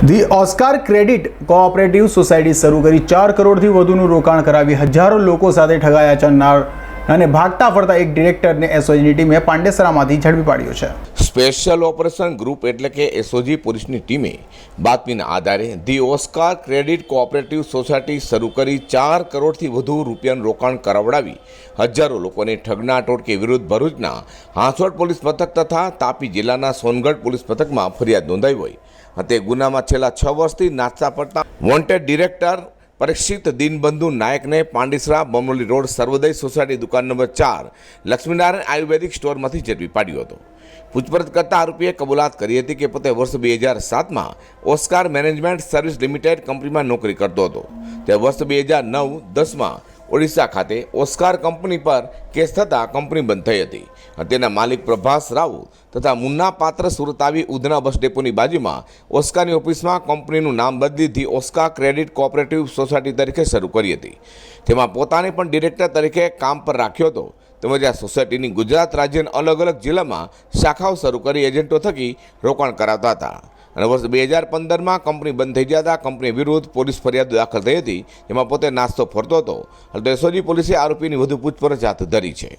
The Oscar credit cooperative society શરૂ કરી ચાર કરોડથી વધુનું રોકાણ કરાવી હજારો લોકો સાથે ઠગાયા ચણનાર અને ભાગતા ફરતા એક ડિરેક્ટરને એસઓજીની ટીમે પાંડેસરામાંથી ઝડપી પાડ્યો છે. સ્પેશિયલ ઓપરેશન ગ્રુપ એટલે કે એસઓજી પોલીસની ટીમે બાતમીના આધારે the Oscar credit cooperative society શરૂ કરી ચાર કરોડથી વધુ રૂપિયાનું રોકાણ કરાવડાવી હજારો લોકોને ઠગના ટોટકે વિરુદ્ધ ભરૂચના હાંસોડ પોલીસ મથક તથા તાપી જિલ્લાના સોનગઢ પોલીસ મથકમાં ફરિયાદ નોંધાઈ હોય. તે ગુનામાં છેલ્લા છ વર્ષથી નાચતા પડતા વોન્ટેડ ડિરેક્ટર પરીક્ષિત દિનબંધુ નાયકને પાંડિસરા બમરોલી રોડ સર્વોદય સોસાયટી દુકાન નંબર ચાર લક્ષ્મીનારાયણ આયુર્વેદિક સ્ટોરમાંથી ઝડપી પાડ્યો હતો. પૂછપરછ કરતા આરોપીએ કબૂલાત કરી હતી કે પોતે વર્ષ બે હજાર સાતમાં ઓસ્કાર મેનેજમેન્ટ સર્વિસ લિમિટેડ કંપનીમાં નોકરી કરતો હતો. તે વર્ષ બે હજાર નવ દસમાં ઓડિશા ખાતે ઓસ્કાર કંપની પર કેસ થતાં કંપની બંધ થઈ હતી. તેના માલિક પ્રભાસ રાવ તથા મુન્ના પાત્ર સુરત આવી ઉધના બસ ડેપોની બાજુમાં ઓસ્કારની ઓફિસમાં કંપનીનું નામ બદલીથી ઓસ્કા ક્રેડિટ કોઓપરેટિવ સોસાયટી તરીકે શરૂ કરી હતી. તેમાં પોતાને પણ ડિરેક્ટર તરીકે કામ પર રાખ્યો હતો. તેમજ આ સોસાયટીની ગુજરાત રાજ્યના અલગ અલગ જિલ્લામાં શાખાઓ શરૂ કરી એજન્ટો થકી રોકાણ કરાવતા હતા. અને વર્ષ બે હજાર પંદરમાં કંપની બંધ થઈ જતા કંપની વિરુદ્ધ પોલીસ ફરિયાદ દાખલ થઈ હતી, જેમાં પોતે નાસ્તો ફરતો હતો. અને દેશોજી પોલીસે આરોપીની વધુ પૂછપરછ હાથ ધરી છે.